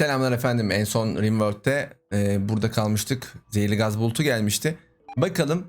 Selamlar efendim. En son Rimworld'de e, burada kalmıştık. Zehirli gaz bulutu gelmişti. Bakalım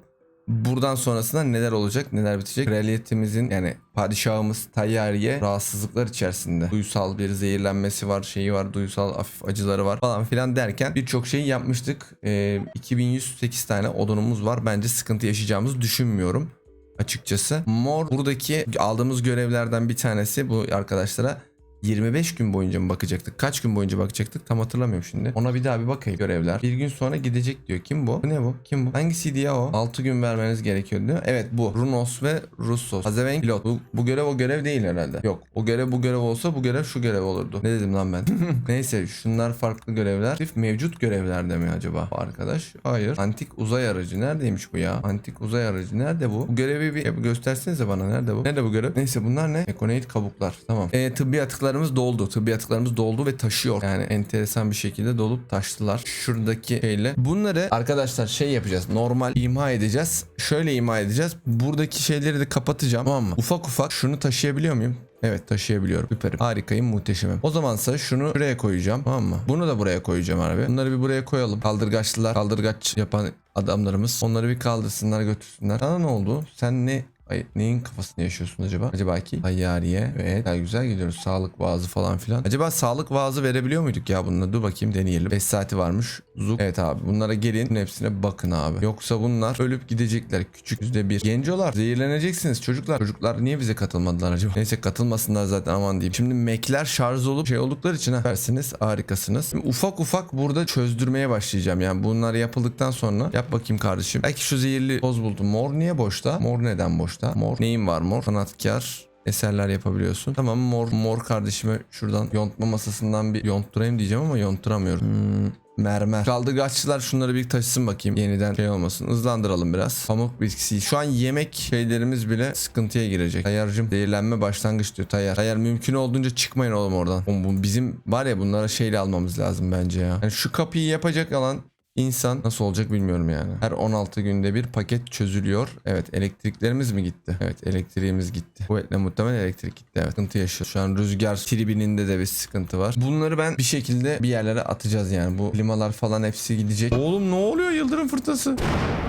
buradan sonrasında neler olacak, neler bitecek. Kraliyetimizin yani padişahımız Tayyariye rahatsızlıklar içerisinde. Duysal bir zehirlenmesi var, şeyi var, duysal hafif acıları var falan filan derken birçok şeyi yapmıştık. E, 2108 tane odunumuz var. Bence sıkıntı yaşayacağımızı düşünmüyorum açıkçası. Mor buradaki aldığımız görevlerden bir tanesi bu arkadaşlara 25 gün boyunca mı bakacaktık? Kaç gün boyunca bakacaktık? Tam hatırlamıyorum şimdi. Ona bir daha bir bakayım görevler. Bir gün sonra gidecek diyor. Kim bu? Bu ne bu? Kim bu? Hangisiydi ya o? 6 gün vermeniz gerekiyor diyor. Evet bu. Runos ve Russos. Hazevenk pilot. Bu, bu görev o görev değil herhalde. Yok. O görev bu görev olsa bu görev şu görev olurdu. Ne dedim lan ben? Neyse şunlar farklı görevler. Sırf mevcut görevlerde mi acaba? Bu arkadaş. Hayır. Antik uzay aracı. Neredeymiş bu ya? Antik uzay aracı. Nerede bu? Bu görevi bir göstersenize bana. Nerede bu? Nerede bu görev? Neyse bunlar ne? Ekoneit kabuklar. Tamam. E, tıbbi atıklarımız doldu. Tıbbi atıklarımız doldu ve taşıyor. Yani enteresan bir şekilde dolup taştılar. Şuradaki şeyle. Bunları arkadaşlar şey yapacağız. Normal imha edeceğiz. Şöyle imha edeceğiz. Buradaki şeyleri de kapatacağım. Tamam mı? Ufak ufak şunu taşıyabiliyor muyum? Evet taşıyabiliyorum. Süperim. Harikayım muhteşemim. O zamansa şunu şuraya koyacağım. Tamam mı? Bunu da buraya koyacağım abi. Bunları bir buraya koyalım. Kaldırgaçlılar, kaldırgaç yapan adamlarımız. Onları bir kaldırsınlar götürsünler. Sana ne oldu? Sen ne Ay, neyin kafasını yaşıyorsun acaba? Acaba ki Hayyariye. Evet güzel, güzel gidiyoruz. Sağlık vaazı falan filan. Acaba sağlık vaazı verebiliyor muyduk ya bununla? Dur bakayım deneyelim. 5 saati varmış. Zuk. Evet abi bunlara gelin. Bunun hepsine bakın abi. Yoksa bunlar ölüp gidecekler. Küçük yüzde bir. Gencolar zehirleneceksiniz çocuklar. Çocuklar niye bize katılmadılar acaba? Neyse katılmasınlar zaten aman diyeyim. Şimdi Mac'ler şarj olup şey oldukları için ha, versiniz harikasınız. Şimdi ufak ufak burada çözdürmeye başlayacağım. Yani bunlar yapıldıktan sonra yap bakayım kardeşim. Belki şu zehirli toz buldum. Mor niye boşta? Mor neden boşta? Mor. Neyin var mor? Sanatkar eserler yapabiliyorsun. Tamam mor mor kardeşime şuradan yontma masasından bir yontturayım diyeceğim ama yontturamıyorum. Hmm, mermer. Kaldırgaççılar şunları bir taşısın bakayım. Yeniden şey olmasın. Hızlandıralım biraz. Pamuk bitkisi. Şu an yemek şeylerimiz bile sıkıntıya girecek. Tayyarcım zehirlenme başlangıç diyor Tayyar. Tayyar mümkün olduğunca çıkmayın oğlum oradan. Oğlum bu bizim var ya bunlara şeyle almamız lazım bence ya. Yani şu kapıyı yapacak alan İnsan nasıl olacak bilmiyorum yani. Her 16 günde bir paket çözülüyor. Evet elektriklerimiz mi gitti? Evet elektriğimiz gitti. Kuvvetle muhtemelen elektrik gitti. Evet sıkıntı yaşıyor. Şu an rüzgar tribininde de bir sıkıntı var. Bunları ben bir şekilde bir yerlere atacağız yani. Bu klimalar falan hepsi gidecek. Oğlum ne oluyor yıldırım fırtınası?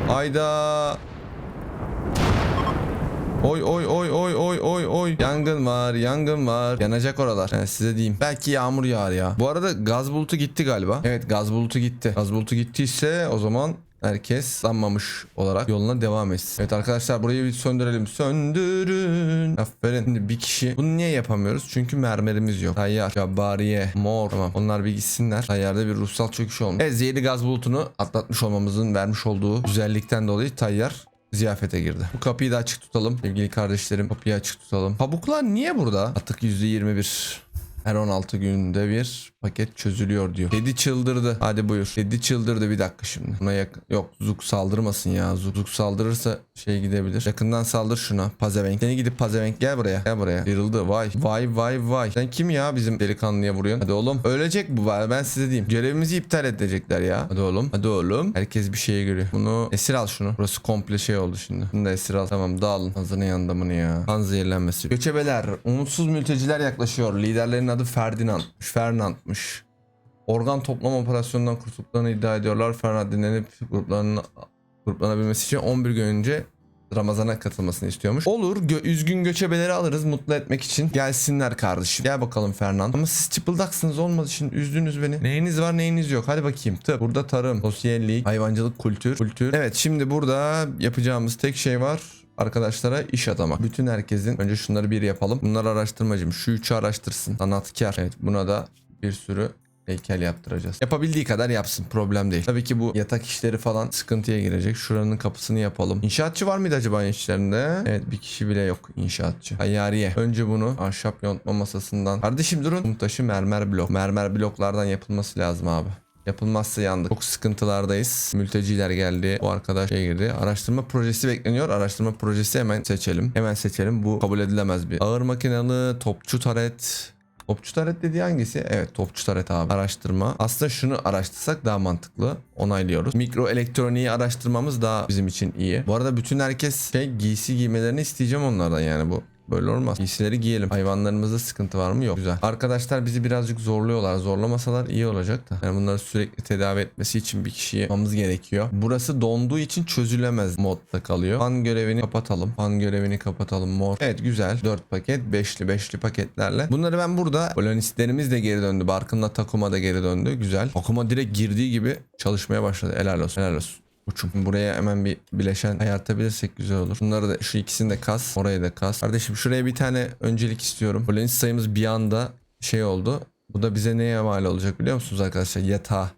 Ayda. Oy oy oy oy oy oy oy. Yangın var, yangın var. Yanacak oralar. Yani size diyeyim. Belki yağmur yağar ya. Bu arada gaz bulutu gitti galiba. Evet gaz bulutu gitti. Gaz bulutu gittiyse o zaman Herkes sanmamış olarak yoluna devam etsin. Evet arkadaşlar burayı bir söndürelim. Söndürün. Aferin. Şimdi bir kişi. Bunu niye yapamıyoruz? Çünkü mermerimiz yok. Tayyar, Cabbariye, Mor. Tamam. Onlar bir gitsinler. Tayyarda bir ruhsal çöküş olmuş. Evet zehirli gaz bulutunu atlatmış olmamızın vermiş olduğu güzellikten dolayı Tayyar ziyafete girdi. Bu kapıyı da açık tutalım. Sevgili kardeşlerim kapıyı açık tutalım. Kabuklar niye burada? Atık %21. Her 16 günde bir paket çözülüyor diyor. Kedi çıldırdı. Hadi buyur. Kedi çıldırdı bir dakika şimdi. Buna yak yok Zuk saldırmasın ya. Zuk, Zuk saldırırsa şey gidebilir. Yakından saldır şuna. Pazevenk. Seni gidip pazevenk gel buraya. Gel buraya. Kırıldı. Vay. Vay vay vay. Sen kim ya bizim delikanlıya vuruyorsun? Hadi oğlum. Ölecek bu var. Ben size diyeyim. Görevimizi iptal edecekler ya. Hadi oğlum. Hadi oğlum. Herkes bir şeye görüyor. Bunu esir al şunu. Burası komple şey oldu şimdi. Bunu da esir al. Tamam dağılın. Hazırın yanında bunu ya. Kan zehirlenmesi. Göçebeler. Umutsuz mülteciler yaklaşıyor. Liderlerin adı Ferdinand'mış. Fernand'mış. Organ toplama operasyonundan kurtulduklarını iddia ediyorlar. Fernand dinlenip gruplarının gruplanabilmesi için 11 gün önce Ramazan'a katılmasını istiyormuş. Olur. Gö- üzgün göçebeleri alırız mutlu etmek için. Gelsinler kardeşim. Gel bakalım Fernand. Ama siz çıpıldaksınız olmadı için üzdünüz beni. Neyiniz var neyiniz yok. Hadi bakayım. Tıp. Burada tarım, sosyallik, hayvancılık, kültür. Kültür. Evet şimdi burada yapacağımız tek şey var arkadaşlara iş atamak. Bütün herkesin önce şunları bir yapalım. Bunlar araştırmacım. Şu üçü araştırsın. Sanatkar. Evet buna da bir sürü heykel yaptıracağız. Yapabildiği kadar yapsın. Problem değil. Tabii ki bu yatak işleri falan sıkıntıya girecek. Şuranın kapısını yapalım. İnşaatçı var mıydı acaba işlerinde? Evet bir kişi bile yok inşaatçı. Hayyariye. Önce bunu ahşap yontma masasından. Kardeşim durun. Kum taşı mermer blok. Mermer bloklardan yapılması lazım abi. Yapılmazsa yandık. Çok sıkıntılardayız. Mülteciler geldi. O arkadaş şey girdi. Araştırma projesi bekleniyor. Araştırma projesi hemen seçelim. Hemen seçelim. Bu kabul edilemez bir. Ağır makinalı, topçu taret, Topçu taret dediği hangisi? Evet topçu taret abi. Araştırma. Aslında şunu araştırsak daha mantıklı. Onaylıyoruz. Mikro elektroniği araştırmamız daha bizim için iyi. Bu arada bütün herkes şey giysi giymelerini isteyeceğim onlardan yani bu. Böyle olmaz. Giysileri giyelim. Hayvanlarımızda sıkıntı var mı? Yok. Güzel. Arkadaşlar bizi birazcık zorluyorlar. Zorlamasalar iyi olacak da. Yani bunları sürekli tedavi etmesi için bir kişiyi yapmamız gerekiyor. Burası donduğu için çözülemez modda kalıyor. Fan görevini kapatalım. Fan görevini kapatalım mor. Evet güzel. 4 paket. 5'li 5'li paketlerle. Bunları ben burada kolonistlerimiz de geri döndü. Barkın'la Takuma da geri döndü. Güzel. Takuma direkt girdiği gibi çalışmaya başladı. Helal olsun. Helal olsun. Uçum. Buraya hemen bir bileşen ayartabilirsek güzel olur. Bunları da şu ikisini de kas. Orayı da kas. Kardeşim şuraya bir tane öncelik istiyorum. Kolonist sayımız bir anda şey oldu. Bu da bize neye mal olacak biliyor musunuz arkadaşlar? Yatağı.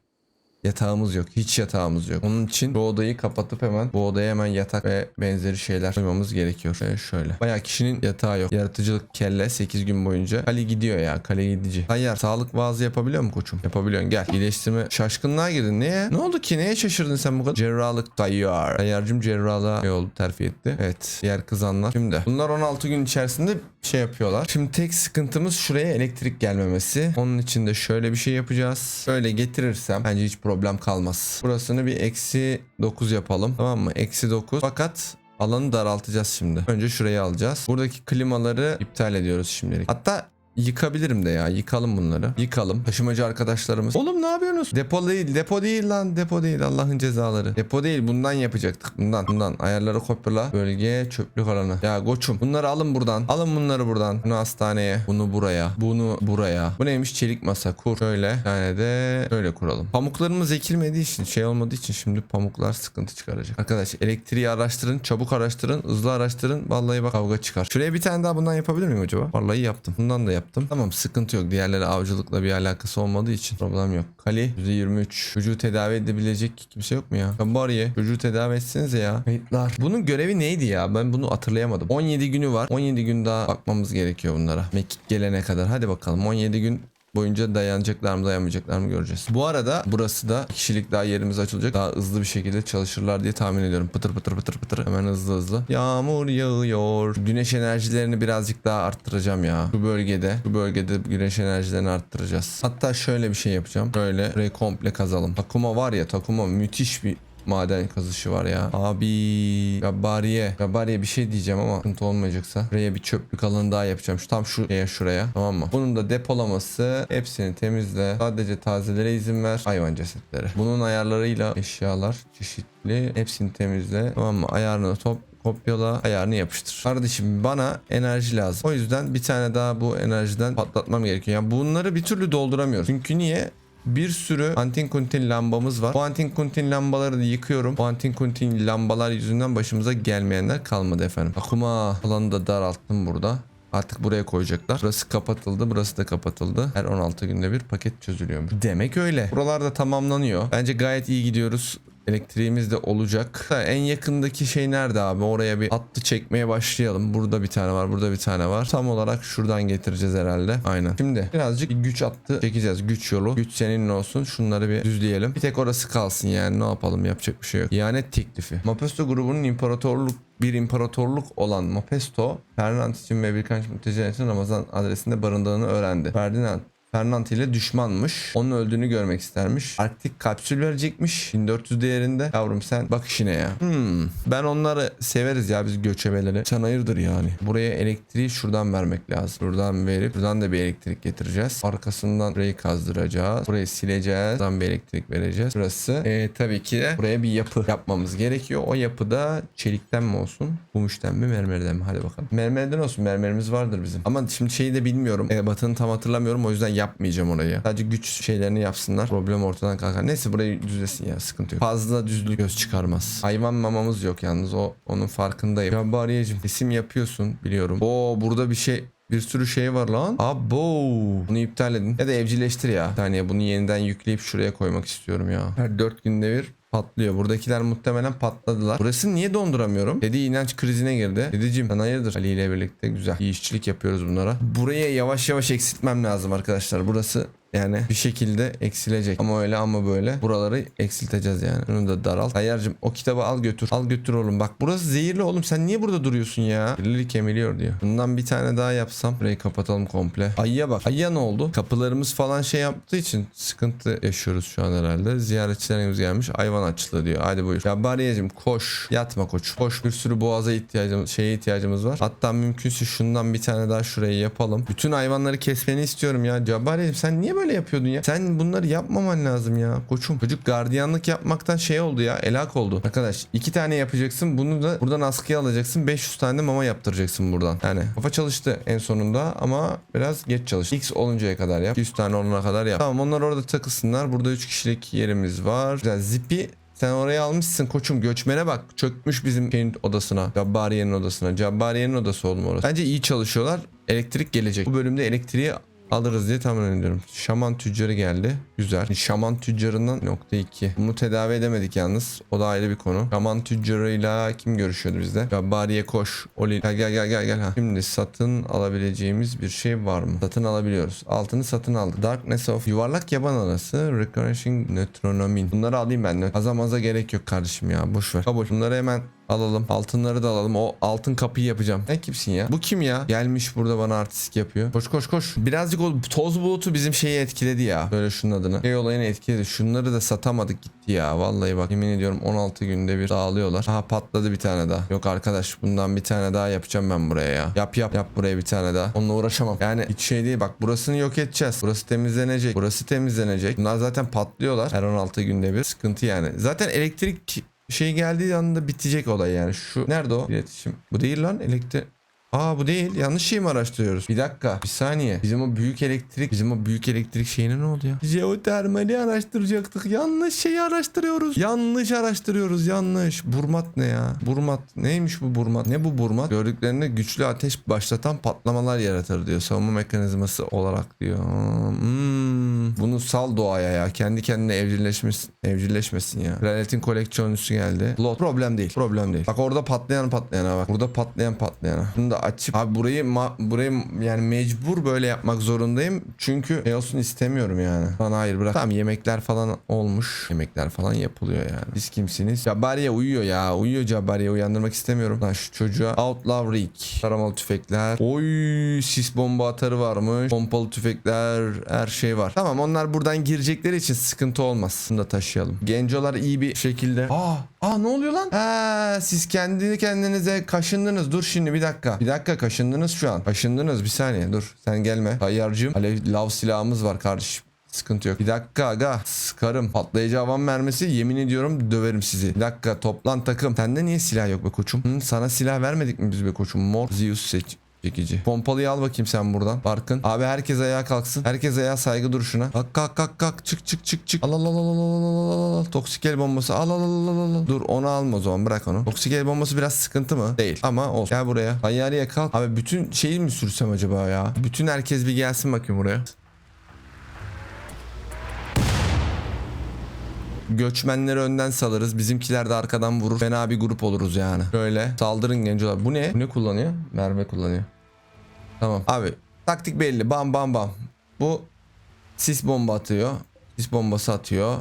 Yatağımız yok. Hiç yatağımız yok. Onun için bu odayı kapatıp hemen bu odaya hemen yatak ve benzeri şeyler koymamız gerekiyor. Şöyle şöyle. Bayağı kişinin yatağı yok. Yaratıcılık kelle 8 gün boyunca. Kale gidiyor ya. Kale gidici. Tayyar sağlık vaazı yapabiliyor mu koçum? Yapabiliyorsun. Gel. İyileştirme. Şaşkınlığa girdin. Niye? Ne oldu ki? Neye şaşırdın sen bu kadar? Cerrahlık tayyar. Tayyarcım cerrahlığa şey oldu. Terfi etti. Evet. Diğer kızanlar. Şimdi. Bunlar 16 gün içerisinde şey yapıyorlar. Şimdi tek sıkıntımız şuraya elektrik gelmemesi. Onun için de şöyle bir şey yapacağız. Böyle getirirsem bence hiç problem kalmaz. Burasını bir eksi 9 yapalım. Tamam mı? Eksi 9. Fakat alanı daraltacağız şimdi. Önce şurayı alacağız. Buradaki klimaları iptal ediyoruz şimdilik. Hatta Yıkabilirim de ya. Yıkalım bunları. Yıkalım. Taşımacı arkadaşlarımız. Oğlum ne yapıyorsunuz? Depo değil. Depo değil lan. Depo değil. Allah'ın cezaları. Depo değil. Bundan yapacaktık. Bundan. Bundan. Ayarları kopyala. Bölge çöplük alanı. Ya koçum. Bunları alın buradan. Alın bunları buradan. Bunu hastaneye. Bunu buraya. Bunu buraya. Bu neymiş? Çelik masa. Kur. Şöyle. Yani de böyle kuralım. Pamuklarımız ekilmediği için şey olmadığı için şimdi pamuklar sıkıntı çıkaracak. Arkadaş elektriği araştırın. Çabuk araştırın. Hızlı araştırın. Vallahi bak kavga çıkar. Şuraya bir tane daha bundan yapabilir miyim acaba? Vallahi yaptım. Bundan da yaptım. Tamam sıkıntı yok. Diğerleri avcılıkla bir alakası olmadığı için problem yok. Kali %23. Çocuğu tedavi edebilecek kimse yok mu ya? Kabariye. Çocuğu tedavi etsenize ya. Kayıtlar. Bunun görevi neydi ya? Ben bunu hatırlayamadım. 17 günü var. 17 gün daha bakmamız gerekiyor bunlara. Mekik gelene kadar. Hadi bakalım 17 gün boyunca dayanacaklar mı dayanmayacaklar mı göreceğiz. Bu arada burası da kişilik daha yerimiz açılacak. Daha hızlı bir şekilde çalışırlar diye tahmin ediyorum. Pıtır pıtır pıtır pıtır. Hemen hızlı hızlı. Yağmur yağıyor. Güneş enerjilerini birazcık daha arttıracağım ya. Bu bölgede. Bu bölgede güneş enerjilerini arttıracağız. Hatta şöyle bir şey yapacağım. Böyle burayı komple kazalım. Takuma var ya Takuma müthiş bir maden kazışı var ya. Abi Gabariye. Gabariye bir şey diyeceğim ama sıkıntı olmayacaksa. Buraya bir çöplük alanı daha yapacağım. Şu tam şuraya şuraya. Tamam mı? Bunun da depolaması. Hepsini temizle. Sadece tazelere izin ver. Hayvan cesetleri. Bunun ayarlarıyla eşyalar çeşitli. Hepsini temizle. Tamam mı? Ayarını top kopyala ayarını yapıştır. Kardeşim bana enerji lazım. O yüzden bir tane daha bu enerjiden patlatmam gerekiyor. Yani bunları bir türlü dolduramıyoruz. Çünkü niye? Bir sürü antin kuntin lambamız var. Bu antin kuntin lambaları da yıkıyorum. Bu antin kuntin lambalar yüzünden başımıza gelmeyenler kalmadı efendim. Akuma alanı da daralttım burada. Artık buraya koyacaklar. Burası kapatıldı. Burası da kapatıldı. Her 16 günde bir paket çözülüyormuş. Demek öyle. Buralar da tamamlanıyor. Bence gayet iyi gidiyoruz. Elektriğimiz de olacak. En yakındaki şey nerede abi? Oraya bir hattı çekmeye başlayalım. Burada bir tane var, burada bir tane var. Tam olarak şuradan getireceğiz herhalde. Aynen. Şimdi birazcık güç hattı çekeceğiz. Güç yolu. Güç senin olsun. Şunları bir düzleyelim. Bir tek orası kalsın yani. Ne yapalım? Yapacak bir şey yok. İhanet teklifi. Mapesto grubunun imparatorluk bir imparatorluk olan Mapesto, Ferdinand için ve birkaç mülteciler için Ramazan adresinde barındığını öğrendi. Ferdinand Fernand ile düşmanmış. Onun öldüğünü görmek istermiş. Arktik kapsül verecekmiş. 1400 değerinde. Yavrum sen bak işine ya. Hmm. Ben onları severiz ya biz göçebeleri. Sen hayırdır yani. Buraya elektriği şuradan vermek lazım. Buradan verip buradan da bir elektrik getireceğiz. Arkasından burayı kazdıracağız. Burayı sileceğiz. Buradan bir elektrik vereceğiz. Burası e, tabii ki de buraya bir yapı yapmamız gerekiyor. O yapıda çelikten mi olsun? Gümüşten mi mermerden mi? Hadi bakalım. Mermerden olsun. Mermerimiz vardır bizim. Ama şimdi şeyi de bilmiyorum. E, batını tam hatırlamıyorum. O yüzden yapmayacağım orayı. Sadece güç şeylerini yapsınlar. Problem ortadan kalkar. Neyse burayı düzlesin ya. Sıkıntı yok. Fazla düzlük göz çıkarmaz. Hayvan mamamız yok yalnız. O onun farkındayım. Ya bariyecim isim yapıyorsun biliyorum. Oo burada bir şey bir sürü şey var lan. Abo. Bunu iptal edin. Ya da evcilleştir ya. Bir saniye bunu yeniden yükleyip şuraya koymak istiyorum ya. Her 4 günde bir patlıyor. Buradakiler muhtemelen patladılar. Burası niye donduramıyorum? Dedi inanç krizine girdi. Dedeciğim sen hayırdır? Ali ile birlikte güzel. İyi işçilik yapıyoruz bunlara. Buraya yavaş yavaş eksiltmem lazım arkadaşlar. Burası yani bir şekilde eksilecek. Ama öyle ama böyle buraları eksilteceğiz yani. Bunu da daralt. Tayyarcığım o kitabı al götür. Al götür oğlum. Bak burası zehirli oğlum. Sen niye burada duruyorsun ya? Kirlilik kemiliyor diyor. Bundan bir tane daha yapsam. Burayı kapatalım komple. Ayıya bak. Ayıya ne oldu? Kapılarımız falan şey yaptığı için sıkıntı yaşıyoruz şu an herhalde. Ziyaretçilerimiz gelmiş. Hayvan açlığı diyor. Hadi buyur. Ya Bariyeciğim koş. Yatma koç. Koş bir sürü boğaza ihtiyacımız, şeye ihtiyacımız var. Hatta mümkünse şundan bir tane daha şurayı yapalım. Bütün hayvanları kesmeni istiyorum ya. Cabbariyeciğim sen niye böyle yapıyordun ya? Sen bunları yapmaman lazım ya. Koçum. Çocuk gardiyanlık yapmaktan şey oldu ya. Elak oldu. Arkadaş iki tane yapacaksın. Bunu da buradan askıya alacaksın. 500 tane de mama yaptıracaksın buradan. Yani kafa çalıştı en sonunda ama biraz geç çalıştı. X oluncaya kadar yap. 100 tane olana kadar yap. Tamam onlar orada takılsınlar. Burada 3 kişilik yerimiz var. Güzel. Zipi sen oraya almışsın koçum göçmene bak çökmüş bizim şeyin odasına Cabbariye'nin odasına Cabbariye'nin odası oğlum orası Bence iyi çalışıyorlar elektrik gelecek Bu bölümde elektriği alırız diye tahmin ediyorum. Şaman tüccarı geldi. Güzel. Şaman tüccarından nokta 2 Bunu tedavi edemedik yalnız. O da ayrı bir konu. Şaman tüccarıyla kim görüşüyordu bizde? Cabbariye koş. Oli. Gel gel gel gel gel. Ha. Şimdi satın alabileceğimiz bir şey var mı? Satın alabiliyoruz. Altını satın aldı Darkness of yuvarlak yaban arası. Recurring Neutronomin. Bunları alayım ben Aza maza gerek yok kardeşim ya. Boş ver. Kabul. Bunları hemen alalım altınları da alalım. O altın kapıyı yapacağım. Sen kimsin ya? Bu kim ya? Gelmiş burada bana artistik yapıyor. Koş koş koş. Birazcık o toz bulutu bizim şeyi etkiledi ya. Böyle şunun adını. Şey olayını etkiledi. Şunları da satamadık gitti ya. Vallahi bak yemin ediyorum 16 günde bir dağılıyorlar. Aha patladı bir tane daha. Yok arkadaş bundan bir tane daha yapacağım ben buraya ya. Yap yap yap buraya bir tane daha. Onunla uğraşamam. Yani hiç şey değil. Bak burasını yok edeceğiz. Burası temizlenecek. Burası temizlenecek. Bunlar zaten patlıyorlar her 16 günde bir. Sıkıntı yani. Zaten elektrik şey geldiği anda bitecek olay yani. Şu nerede o iletişim? Bu değil lan elektrik. Aa bu değil. Yanlış şey mi araştırıyoruz? Bir dakika. Bir saniye. Bizim o büyük elektrik, bizim o büyük elektrik şeyine ne oldu ya? Jeotermali araştıracaktık. Yanlış şeyi araştırıyoruz. Yanlış araştırıyoruz. Yanlış. Burmat ne ya? Burmat. Neymiş bu burmat? Ne bu burmat? Gördüklerinde güçlü ateş başlatan patlamalar yaratır diyor. Savunma mekanizması olarak diyor. Hmm. Bunu sal doğaya ya. Kendi kendine evcilleşmesin. Evcilleşmesin ya. Kraliyetin koleksiyoncusu geldi. Lot problem değil. Problem değil. Bak orada patlayan patlayana bak. Burada patlayan patlayana. Bunu da açıp abi burayı ma- burayı yani mecbur böyle yapmak zorundayım. Çünkü şey olsun istemiyorum yani. Bana hayır bırak. Tamam yemekler falan olmuş. Yemekler falan yapılıyor yani. Siz kimsiniz? Cabariye uyuyor ya. Uyuyor Cabariye. Uyandırmak istemiyorum. Lan şu çocuğa Outlaw Rick. Taramalı tüfekler. Oy sis bomba atarı varmış. Pompalı tüfekler. Her şey var. Tamam onlar buradan girecekleri için sıkıntı olmaz. Bunu da taşıyalım. Gencolar iyi bir şekilde. Aa, aa ne oluyor lan? Ha, siz kendi kendinize kaşındınız. Dur şimdi bir dakika. Bir dakika kaşındınız şu an. Kaşındınız bir saniye dur. Sen gelme. Tayyarcığım. Alev lav silahımız var kardeşim. Sıkıntı yok. Bir dakika aga. Sıkarım. Patlayıcı havan mermisi yemin ediyorum döverim sizi. Bir dakika toplan takım. Sende niye silah yok be koçum? Hı, sana silah vermedik mi biz be koçum? Mor Zeus seç çekici. Pompalıyı al bakayım sen buradan. Barkın. Abi herkes ayağa kalksın. Herkes ayağa saygı duruşuna. Kalk kalk kalk kalk. Çık çık çık çık. Al al al al al al al. Toksik el bombası. Al al al al al. Dur onu alma o zaman bırak onu. Toksik el bombası biraz sıkıntı mı? Değil. Ama olsun. Gel buraya. Hayaliye kalk. Abi bütün şeyi mi sürsem acaba ya? Bütün herkes bir gelsin bakayım buraya. göçmenleri önden salarız. Bizimkiler de arkadan vurur. Fena bir grup oluruz yani. Böyle. Saldırın gençler. Bu ne? Bu ne kullanıyor? Mermi kullanıyor. Tamam. Abi taktik belli. Bam bam bam. Bu sis bomba atıyor. Sis bombası atıyor.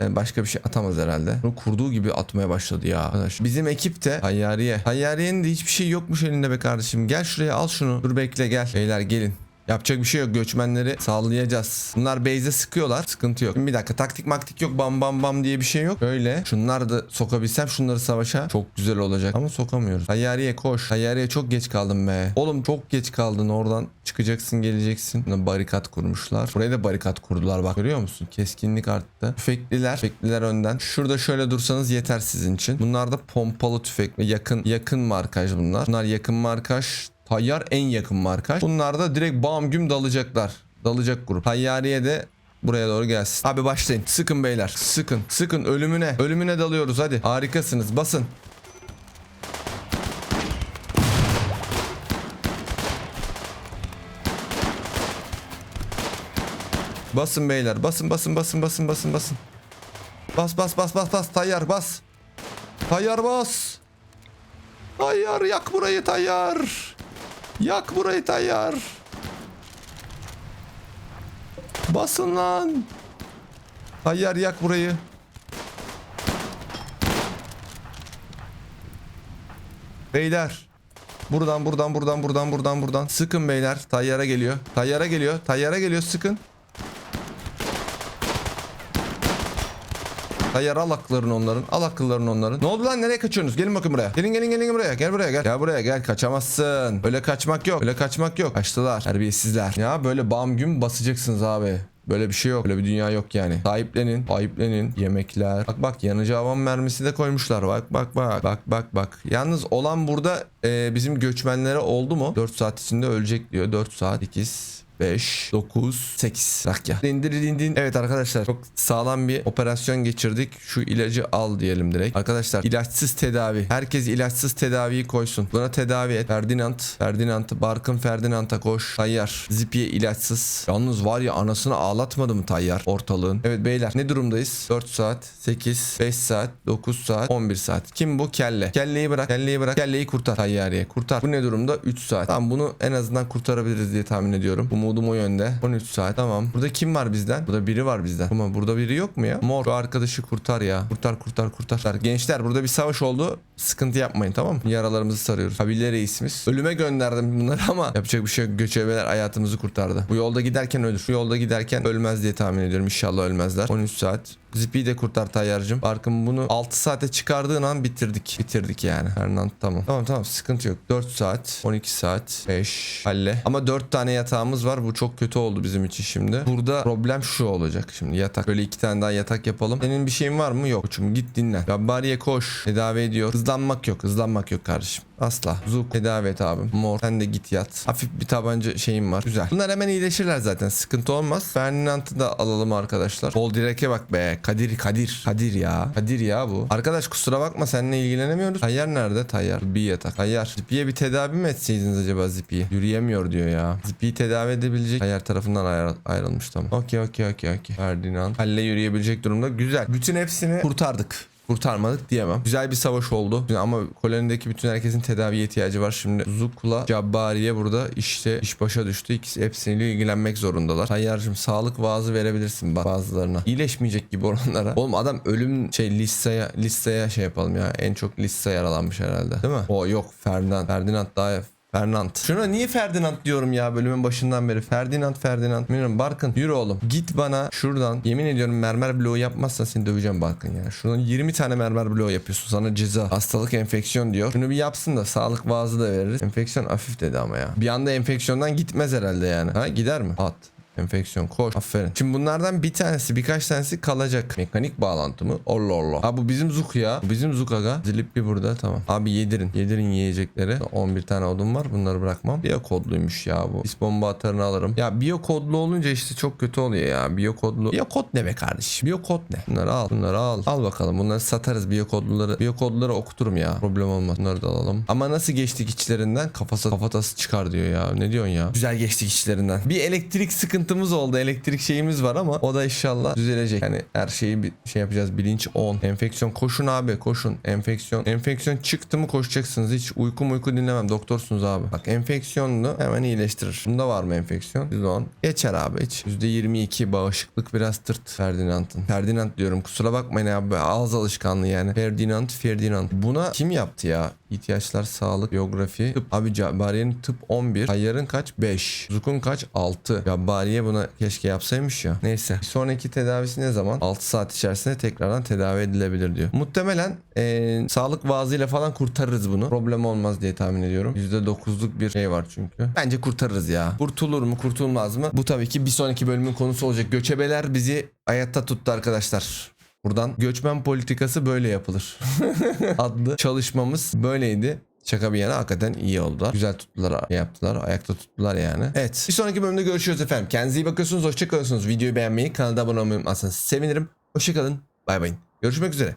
Yani başka bir şey atamaz herhalde. Bunu kurduğu gibi atmaya başladı ya arkadaş. Bizim ekip de Hayyariye. Hayyariye'nin de hiçbir şey yokmuş elinde be kardeşim. Gel şuraya al şunu. Dur bekle gel. Beyler gelin. Yapacak bir şey yok. Göçmenleri sallayacağız. Bunlar base'e sıkıyorlar. Sıkıntı yok. Şimdi bir dakika taktik maktik yok. Bam bam bam diye bir şey yok. Böyle. Şunları da sokabilsem şunları savaşa çok güzel olacak. Ama sokamıyoruz. Hayyariye koş. Hayyariye çok geç kaldım be. Oğlum çok geç kaldın. Oradan çıkacaksın geleceksin. Buna barikat kurmuşlar. Buraya da barikat kurdular bak. Görüyor musun? Keskinlik arttı. Tüfekliler. Tüfekliler önden. Şurada şöyle dursanız yeter sizin için. Bunlar da pompalı tüfek yakın yakın markaj bunlar. Bunlar yakın markaj. Tayyar en yakın markaj. Bunlar da direkt bam güm dalacaklar. Dalacak grup. Tayyariye de buraya doğru gelsin. Abi başlayın. Sıkın beyler. Sıkın. Sıkın ölümüne. Ölümüne dalıyoruz hadi. Harikasınız. Basın. Basın beyler. Basın basın basın basın basın basın. Bas bas bas bas bas. Tayyar bas. Tayyar bas. Tayyar yak burayı Tayyar. Yak burayı Tayyar. Basın lan. Tayyar yak burayı. Beyler. Buradan buradan buradan buradan buradan buradan. Sıkın beyler. Tayyara geliyor. Tayyara geliyor. Tayyara geliyor. Sıkın. Tayyar al akıllarını onların. Al akıllarını onların. Ne oldu lan? Nereye kaçıyorsunuz? Gelin bakın buraya. Gelin gelin gelin buraya. Gel buraya gel. Gel buraya gel. Kaçamazsın. Öyle kaçmak yok. Öyle kaçmak yok. Kaçtılar. Terbiyesizler. Ya böyle bam gün basacaksınız abi. Böyle bir şey yok. Böyle bir dünya yok yani. Sahiplenin. Sahiplenin. Yemekler. Bak bak yanıcı havan mermisi de koymuşlar. Bak bak bak. Bak bak bak. Yalnız olan burada e, bizim göçmenlere oldu mu? 4 saat içinde ölecek diyor. 4 saat 8 5, 9, 8. Rakya. Dindir dindin. Evet arkadaşlar çok sağlam bir operasyon geçirdik. Şu ilacı al diyelim direkt. Arkadaşlar ilaçsız tedavi. Herkes ilaçsız tedaviyi koysun. Buna tedavi et. Ferdinand. Ferdinand'ı Barkın Ferdinand'a koş. Tayyar. Zipiye ilaçsız. Yalnız var ya anasını ağlatmadı mı Tayyar ortalığın? Evet beyler ne durumdayız? 4 saat, 8, 5 saat, 9 saat, 11 saat. Kim bu? Kelle. Kelleyi bırak. Kelleyi bırak. Kelleyi kurtar. Tayyariye. Kurtar. Bu ne durumda? 3 saat. Tamam bunu en azından kurtarabiliriz diye tahmin ediyorum. Umudum o yönde. 13 saat. Tamam. Burada kim var bizden? Burada biri var bizden. Ama burada biri yok mu ya? Mor. Şu arkadaşı kurtar ya. Kurtar kurtar kurtar. Gençler burada bir savaş oldu. Sıkıntı yapmayın tamam mı? Yaralarımızı sarıyoruz. Kabile reisimiz. Ölüme gönderdim bunları ama yapacak bir şey yok. Göçebeler hayatımızı kurtardı. Bu yolda giderken ölür. Bu yolda giderken ölmez diye tahmin ediyorum. İnşallah ölmezler. 13 saat. Zipi'yi de kurtar Tayyar'cım. Barkın bunu 6 saate çıkardığın an bitirdik. Bitirdik yani. Fernand tamam. Tamam tamam sıkıntı yok. 4 saat, 12 saat, 5 halle. Ama 4 tane yatağımız var. Bu çok kötü oldu bizim için şimdi. Burada problem şu olacak şimdi. Yatak. Böyle iki tane daha yatak yapalım. Senin bir şeyin var mı? Yok. Çünkü git dinlen. Gabbariye koş. Tedavi ediyor. Hızlanmak yok. Hızlanmak yok kardeşim. Asla. Zuk tedavi et abim. Mor sen de git yat. Hafif bir tabanca şeyim var. Güzel. Bunlar hemen iyileşirler zaten. Sıkıntı olmaz. Ferdinand'ı da alalım arkadaşlar. Bol direk'e bak be. Kadir Kadir. Kadir ya. Kadir ya bu. Arkadaş kusura bakma seninle ilgilenemiyoruz. Tayyar nerede? Tayyar. Bir yatak. Tayyar. Zipi'ye bir tedavi mi etseydiniz acaba Zipi'yi? Yürüyemiyor diyor ya. Zipi'yi tedavi edebilecek. Tayyar tarafından ayrı- ayrılmış tamam. Okey okey okey okey. Ferdinand. Halle yürüyebilecek durumda. Güzel. Bütün hepsini kurtardık kurtarmadık diyemem. Güzel bir savaş oldu. Ama kolonideki bütün herkesin tedaviye ihtiyacı var. Şimdi Zuk'la Cabbariye burada işte iş başa düştü. İkisi hepsiyle ilgilenmek zorundalar. Tayyarcığım sağlık vaazı verebilirsin bazılarına. İyileşmeyecek gibi olanlara. Oğlum adam ölüm şey listeye listeye şey yapalım ya. En çok liste yaralanmış herhalde. Değil mi? O yok Ferdinand. Ferdinand daha Ferdinand. Şuna niye Ferdinand diyorum ya bölümün başından beri. Ferdinand Ferdinand. Bilmiyorum Barkın yürü oğlum. Git bana şuradan yemin ediyorum mermer bloğu yapmazsan seni döveceğim Barkın ya. Şuradan 20 tane mermer bloğu yapıyorsun sana ceza. Hastalık enfeksiyon diyor. Şunu bir yapsın da sağlık vaazı da veririz. Enfeksiyon hafif dedi ama ya. Bir anda enfeksiyondan gitmez herhalde yani. Ha gider mi? At. Enfeksiyon koş. Aferin. Şimdi bunlardan bir tanesi birkaç tanesi kalacak. Mekanik bağlantı mı? Allah Allah. Ha bu bizim Zuk ya. Bu bizim Zuk aga. Zilip bir burada tamam. Abi yedirin. Yedirin yiyecekleri. 11 tane odun var. Bunları bırakmam. Biyo kodluymuş ya bu. Biz bomba atarını alırım. Ya biyo kodlu olunca işte çok kötü oluyor ya. Biyo kodlu. Biyo kod ne be kardeşim? Biyo kod ne? Bunları al. Bunları al. Al bakalım. Bunları satarız. Biyo kodluları. Biyo kodluları okuturum ya. Problem olmaz. Bunları da alalım. Ama nasıl geçtik içlerinden? Kafası kafatası çıkar diyor ya. Ne diyorsun ya? Güzel geçtik içlerinden. Bir elektrik sıkıntımız oldu. Elektrik şeyimiz var ama o da inşallah düzelecek. Yani her şeyi bir şey yapacağız. Bilinç 10. Enfeksiyon koşun abi koşun. Enfeksiyon. Enfeksiyon çıktı mı koşacaksınız. Hiç uyku uyku dinlemem. Doktorsunuz abi. Bak enfeksiyonlu hemen iyileştirir. Bunda var mı enfeksiyon? %10. Geçer abi hiç. %22 bağışıklık biraz tırt Ferdinand'ın. Ferdinand diyorum kusura bakmayın abi. Ağız alışkanlığı yani. Ferdinand Ferdinand. Buna kim yaptı ya? İhtiyaçlar, sağlık, biyografi, tıp. Abi Cabbariye'nin tıp 11. Hayyar'ın kaç? 5. Zuk'un kaç? 6. Cabbariye buna keşke yapsaymış ya. Neyse. Sonraki tedavisi ne zaman? 6 saat içerisinde tekrardan tedavi edilebilir diyor. Muhtemelen eee, sağlık vaazıyla falan kurtarırız bunu. Problem olmaz diye tahmin ediyorum. %9'luk bir şey var çünkü. Bence kurtarırız ya. Kurtulur mu kurtulmaz mı? Bu tabii ki bir sonraki bölümün konusu olacak. Göçebeler bizi hayatta tuttu arkadaşlar. Buradan göçmen politikası böyle yapılır. adlı çalışmamız böyleydi. Şaka bir yana hakikaten iyi oldular. Güzel tuttular, yaptılar. Ayakta tuttular yani. Evet. Bir sonraki bölümde görüşürüz efendim. Kendinize iyi bakıyorsunuz. Hoşçakalıyorsunuz. Videoyu beğenmeyi, kanalda abone olmayı unutmazsanız sevinirim. Hoşçakalın. Bay bay. Görüşmek üzere.